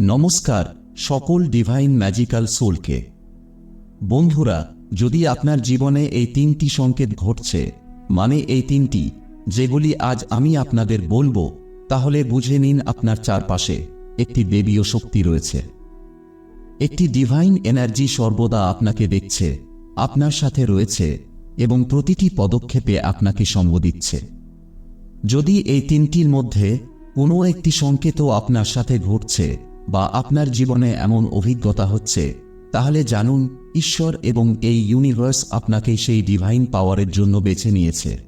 নমস্কার, সকল divine magical সোলকে বন্ধুরা, যদি আপনার জীবনে এই তিনটি সংকেত ঘটছে মানে এই তিনটি, যেগুলি আজ আমি আপনাদের বলব, তাহলে বুঝে নিন আপনার চারপাশে একটি দেবীয় শক্তি রয়েছে। একটি ডিভাইন এনার্জি সর্বদা আপনাকে দেখছে, আপনার সাথে রয়েছে এবং প্রতিটি পদক্ষেপে আপনাকে সঙ্গ দিচ্ছে। যদি এই তিনটির মধ্যে কোনো একটি সংকেতও আপনার সাথে ঘটছে বা আপনার জীবনে এমন অভিজ্ঞতা হচ্ছে, তাহলে জানুন, ঈশ্বর এবং এই ইউনিভার্স আপনাকে সেই ডিভাইন পাওয়ারের জন্য বেছে নিয়েছে।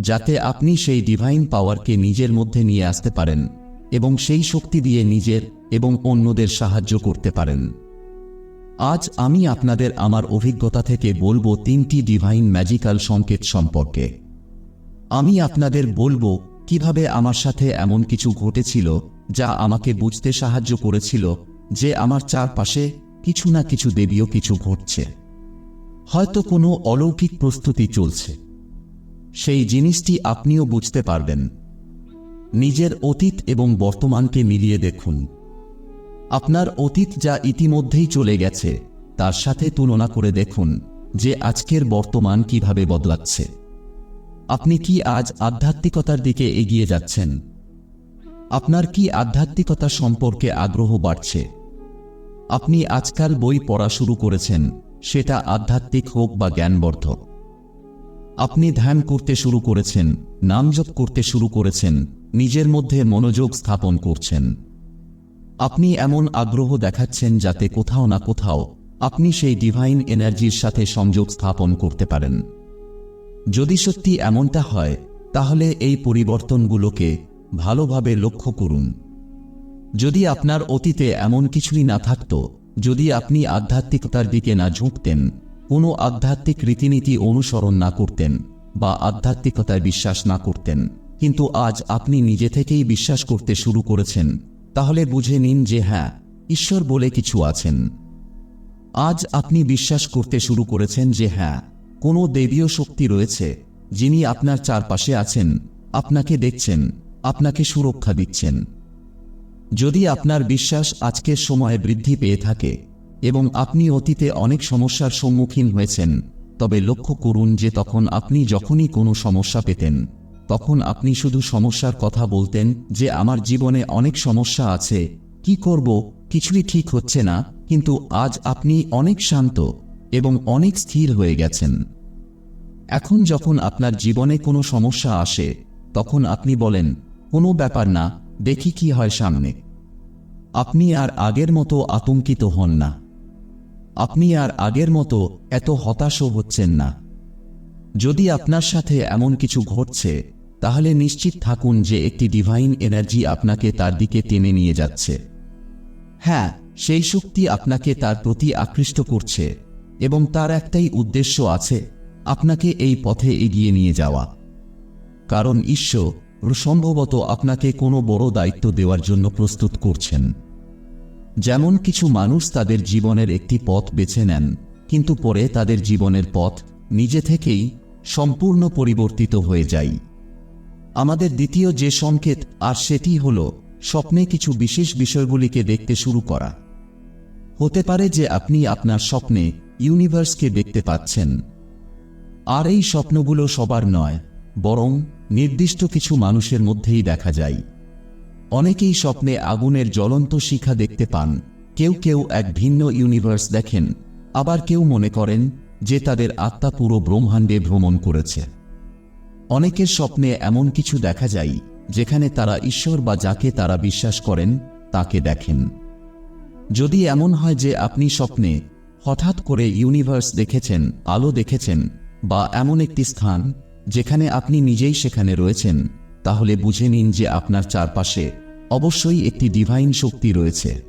যাতে আপনি সেই ডিভাইন পাওয়ারকে নিজের মধ্যে নিয়ে আসতে পারেন এবং সেই শক্তি দিয়ে নিজের এবং অন্যদের সাহায্য করতে পারেন। আজ আমি আপনাদের আমার অভিজ্ঞতা থেকে বলব তিনটি ডিভাইন ম্যাজিক্যাল সংকেত সম্পর্কে। আমি আপনাদের বলব, কীভাবে আমার সাথে এমন কিছু ঘটেছিল যা আমাকে বুঝতে সাহায্য করেছিল যে আমার চারপাশে কিছু না কিছু দেবীয় কিছু ঘটছে। হয়তো কোনো অলৌকিক প্রস্তুতি চলছে। সেই জিনিসটি আপনিও বুঝতে পারবেন। নিজের অতীত এবং বর্তমানকে মিলিয়ে দেখুন। আপনার অতীত যা ইতিমধ্যেই চলে গেছে, তার সাথে তুলনা করে দেখুন যে আজকের বর্তমান কীভাবে বদলাচ্ছে। আপনি কি আজ আধ্যাত্মিকতার দিকে এগিয়ে যাচ্ছেন? আপনার কি আধ্যাত্মিকতা সম্পর্কে আগ্রহ বাড়ছে? আপনি আজকাল বই পড়া শুরু করেছেন, সেটা আধ্যাত্মিক হোক বা জ্ঞানবর্ধক। আপনি ধ্যান করতে শুরু করেছেন নামজপ করতে শুরু করেছেন, নিজের মধ্যে মনোযোগ স্থাপন করছেন। আপনি এমন আগ্রহ দেখাচ্ছেন যাতে কোথাও না কোথাও আপনি সেই ডিভাইন এনার্জির সাথে সংযোগ স্থাপন করতে পারেন। যদি সত্যি এমনটা হয়, তাহলে এই পরিবর্তনগুলোকে ভালোভাবে লক্ষ্য করুন। যদি আপনার অতীতে এমন কিছুই না থাকত, যদি আপনি আধ্যাত্মিকতার দিকে না ঝুঁকতেন, কোনো আধ্যাত্মিক রীতিনীতি অনুসরণ না করতেন বা আধ্যাত্মিকতায় বিশ্বাস না করতেন, কিন্তু আজ আপনি নিজে থেকেই বিশ্বাস করতে শুরু করেছেন, তাহলে বুঝে নিন যে হ্যাঁ ঈশ্বর বলে কিছু আছেন। আজ আপনি বিশ্বাস করতে শুরু করেছেন যে হ্যাঁ কোনো দেবীয় শক্তি রয়েছে, যিনি আপনার চারপাশে আছেন, আপনাকে দেখছেন। আপনাকে সুরক্ষা দিচ্ছেন। যদি আপনার বিশ্বাস আজকের সময়ে বৃদ্ধি পেয়ে থাকে এবং আপনি অতীতে অনেক সমস্যার সম্মুখীন হয়েছেন, তবে লক্ষ্য করুন যে তখন আপনি যখনই কোনো সমস্যা পেতেন, তখন আপনি শুধু সমস্যার কথা বলতেন যে আমার জীবনে অনেক সমস্যা আছে, কি করব, কিছুই ঠিক হচ্ছে না, কিন্তু আজ আপনি অনেক শান্ত এবং অনেক স্থির হয়ে গেছেন। এখন যখন আপনার জীবনে কোনো সমস্যা আসে, তখন আপনি বলেন কোনো ব্যাপার না, দেখি কি হয় সামনে। আপনি আর আগের মতো আতঙ্কিত হন না। আপনি আর আগের মতো এত হতাশও হচ্ছেন না। যদি আপনার সাথে এমন কিছু ঘটছে, তাহলে নিশ্চিত থাকুন যে একটি ডিভাইন এনার্জি আপনাকে তার দিকে টেনে নিয়ে যাচ্ছে। হ্যাঁ সেই শক্তি আপনাকে তার প্রতি আকৃষ্ট করছে এবং তার একটাই উদ্দেশ্য আছে, আপনাকে এই পথে এগিয়ে নিয়ে যাওয়া। কারণ ঈশ্বর সম্ভবত আপনাকে কোনো বড় দায়িত্ব দেওয়ার জন্য প্রস্তুত করছেন। যেমন কিছু মানুষ তাদের জীবনের একটি পথ বেছে নেন, কিন্তু পরে তাদের জীবনের পথ নিজে থেকেই সম্পূর্ণ পরিবর্তিত হয়ে যায়। আমাদের দ্বিতীয় যে সংকেত, আর সেটি হল স্বপ্নে কিছু বিশেষ বিষয়গুলিকে দেখতে শুরু করা। হতে পারে যে আপনি আপনার স্বপ্নে ইউনিভার্সকে দেখতে পাচ্ছেন। আর এই স্বপ্নগুলো সবার নয় বরং নির্দিষ্ট কিছু মানুষের মধ্যেই দেখা যায়। অনেকেই স্বপ্নে আগুনের জ্বলন্ত শিখা দেখতে পান। কেউ কেউ এক ভিন্ন ইউনিভার্স দেখেন। আবার কেউ মনে করেন যে তাদের আত্মা পুরো ব্রহ্মাণ্ডে ভ্রমণ করেছে। অনেকের স্বপ্নে এমন কিছু দেখা যায়, যেখানে তারা ঈশ্বর বা যাকে তারা বিশ্বাস করেন, তাকে দেখেন। যদি এমন হয় যে আপনি স্বপ্নে হঠাৎ করে ইউনিভার্স দেখেছেন, আলো দেখেছেন, বা এমন একটি স্থান যেখানে আপনি নিজেই সেখানে রয়েছেন, তাহলে বুঝে নিন যে আপনার চারপাশে অবশ্যই একটি ডিভাইন শক্তি রয়েছে।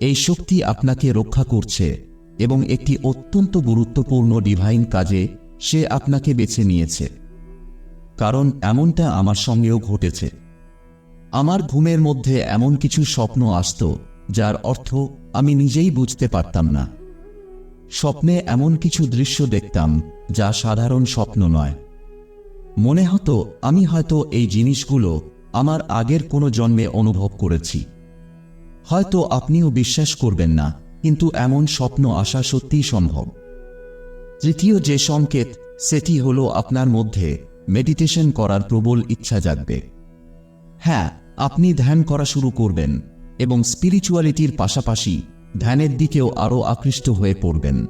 এই শক্তি আপনাকে রক্ষা করছে এবং একটি অত্যন্ত গুরুত্বপূর্ণ ডিভাইন কাজে সে আপনাকে বেছে নিয়েছে। কারণ এমনটা আমার সঙ্গেও ঘটেছে। আমার ঘুমের মধ্যে এমন কিছু স্বপ্ন আসত, যার অর্থ আমি নিজেই বুঝতে পারতাম না। স্বপ্নে এমন কিছু দৃশ্য দেখতাম, যা সাধারণ স্বপ্ন নয়। মনে হতো আমি হয়তো এই জিনিসগুলো আমার আগের কোনো জন্মে অনুভব করেছি। হয়তো আপনিও বিশ্বাস করবেন না, কিন্তু এমন স্বপ্ন আসা সত্যিই সম্ভব। তৃতীয় যে সংকেত, সেটি হল আপনার মধ্যে মেডিটেশন করার প্রবল ইচ্ছা জাগবে। হ্যাঁ আপনি ধ্যান করা শুরু করবেন এবং স্পিরিচুয়ালিটির পাশাপাশি ধ্যানের দিকেও আরও আকৃষ্ট হয়ে পড়বেন।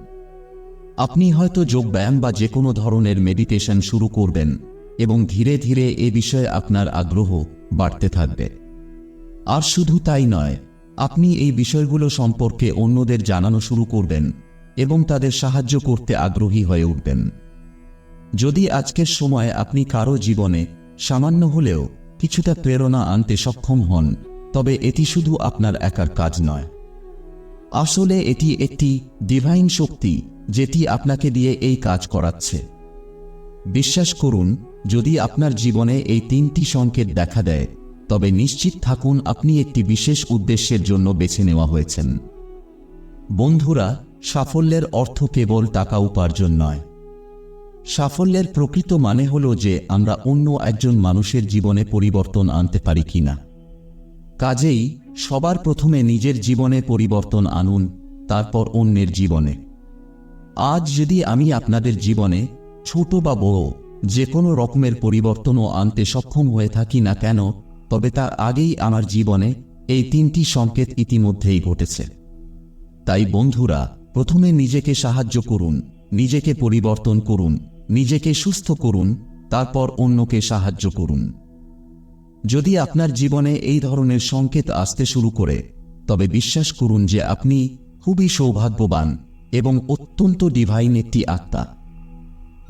আপনি হয়তো যোগব্যায়াম বা যে কোনো ধরনের মেডিটেশন শুরু করবেন এবং ধীরে ধীরে এ বিষয়ে আপনার আগ্রহ বাড়তে থাকবে। আর শুধু তাই নয়, আপনি এই বিষয়গুলো সম্পর্কে অন্যদের জানানো শুরু করবেন এবং তাদের সাহায্য করতে আগ্রহী হয়ে উঠবেন। যদি আজকের সময় আপনি কারও জীবনে সামান্য হলেও কিছুটা প্রেরণা আনতে সক্ষম হন, তবে এটি শুধু আপনার একার কাজ নয়। আসলে এটি একটি ডিভাইন শক্তি যেটি আপনাকে দিয়ে এই কাজ করাচ্ছে। বিশ্বাস করুন, যদি আপনার জীবনে এই তিনটি সংকেত দেখা দেয়, তবে নিশ্চিত থাকুন আপনি একটি বিশেষ উদ্দেশ্যের জন্য বেছে নেওয়া হয়েছেন। বন্ধুরা, সাফল্যের অর্থ কেবল টাকা উপার্জন নয়। সাফল্যের প্রকৃত মানে হল যে আমরা অন্য একজন মানুষের জীবনে পরিবর্তন আনতে পারি কিনা। কাজেই সবার প্রথমে নিজের জীবনে পরিবর্তন আনুন, তারপর অন্যের জীবনে। আজ যদি আমি আপনাদের জীবনে, ছোট বা বড় যে কোনো রকমের পরিবর্তনও আনতে সক্ষম হয়ে থাকি না কেন, তবে তার আগেই আমার জীবনে এই তিনটি সংকেত ইতিমধ্যেই ঘটেছে। তাই বন্ধুরা, প্রথমে নিজেকে সাহায্য করুন, নিজেকে পরিবর্তন করুন, নিজেকে সুস্থ করুন, তারপর অন্যকে সাহায্য করুন। যদি আপনার জীবনে এই ধরনের সংকেত আসতে শুরু করে, তবে বিশ্বাস করুন যে আপনি খুবই সৌভাগ্যবান এবং অত্যন্ত ডিভাইন একটি আত্মা।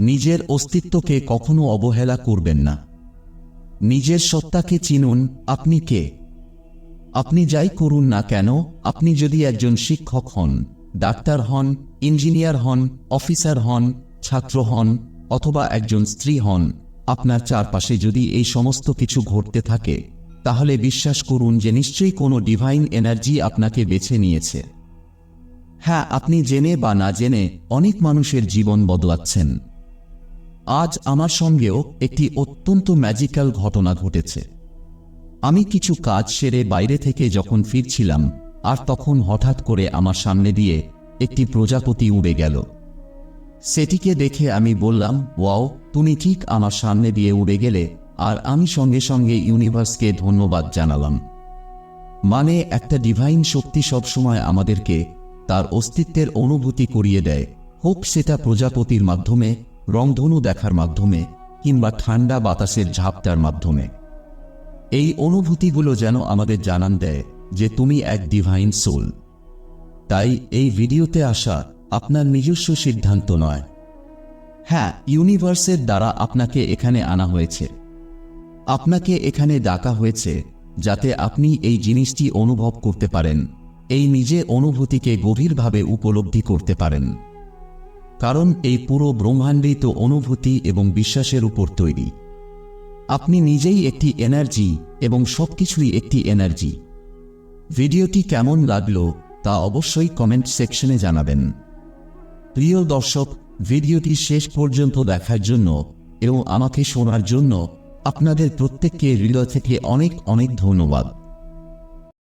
নিজের অস্তিত্বকে কখনো অবহেলা করবেন না। নিজের সত্তাকে চিনুন, আপনি কে? আপনি যাই করুন না কেন, আপনি যদি একজন শিক্ষক হন, ডাক্তার হন, ইঞ্জিনিয়ার হন, অফিসার হন, ছাত্র হন, অথবা একজন স্ত্রী হন আপনার চারপাশে যদি এই সমস্ত কিছু ঘটতে থাকে, তাহলে বিশ্বাস করুন যে নিশ্চয়ই কোনো ডিভাইন এনার্জি আপনাকে বেছে নিয়েছে। হ্যাঁ আপনি জেনে বা না জেনে অনেক মানুষের জীবন বদলাচ্ছেন। আজ আমার সঙ্গেও একটি অত্যন্ত ম্যাজিক্যাল ঘটনা ঘটেছে। আমি কিছু কাজ সেরে বাইরে থেকে যখন ফিরছিলাম, আর তখন হঠাৎ করে আমার সামনে দিয়ে একটি প্রজাপতি উড়ে গেল। সেটিকে দেখে আমি বললাম, ওয়াও, তুমি ঠিক আমার সামনে দিয়ে উড়ে গেলে। আর আমি সঙ্গে সঙ্গে ইউনিভার্সকে ধন্যবাদ জানালাম। মানে একটা ডিভাইন শক্তি সবসময় আমাদেরকে তার অস্তিত্বের অনুভূতি করিয়ে দেয়। হোক সেটা প্রজাপতির মাধ্যমে, রংধনু দেখার মাধ্যমে, কিংবা ঠান্ডা বাতাসের ঝাপটার মাধ্যমে। এই অনুভূতিগুলো যেন আমাদের জানান দেয় যে তুমি এক ডিভাইন সোল তাই এই ভিডিওতে আসা আপনার নিজস্ব সিদ্ধান্ত নয়। হ্যাঁ ইউনিভার্সের দ্বারা আপনাকে এখানে আনা হয়েছে। আপনাকে এখানে ডাকা হয়েছে যাতে আপনি এই জিনিসটি অনুভব করতে পারেন, এই নিজে অনুভূতিকে গভীরভাবে উপলব্ধি করতে পারেন। কারণ এই পুরো ব্রহ্মাণ্ডই তো অনুভূতি এবং বিশ্বাসের উপর তৈরি। আপনি নিজেই একটি এনার্জি এবং সবকিছুই একটি এনার্জি। ভিডিওটি কেমন লাগল তা অবশ্যই কমেন্ট সেকশনে জানাবেন। প্রিয় দর্শক, ভিডিওটি শেষ পর্যন্ত দেখার জন্য এবং আমাকে শোনার জন্য আপনাদের প্রত্যেককে হৃদয় থেকে অনেক অনেক ধন্যবাদ।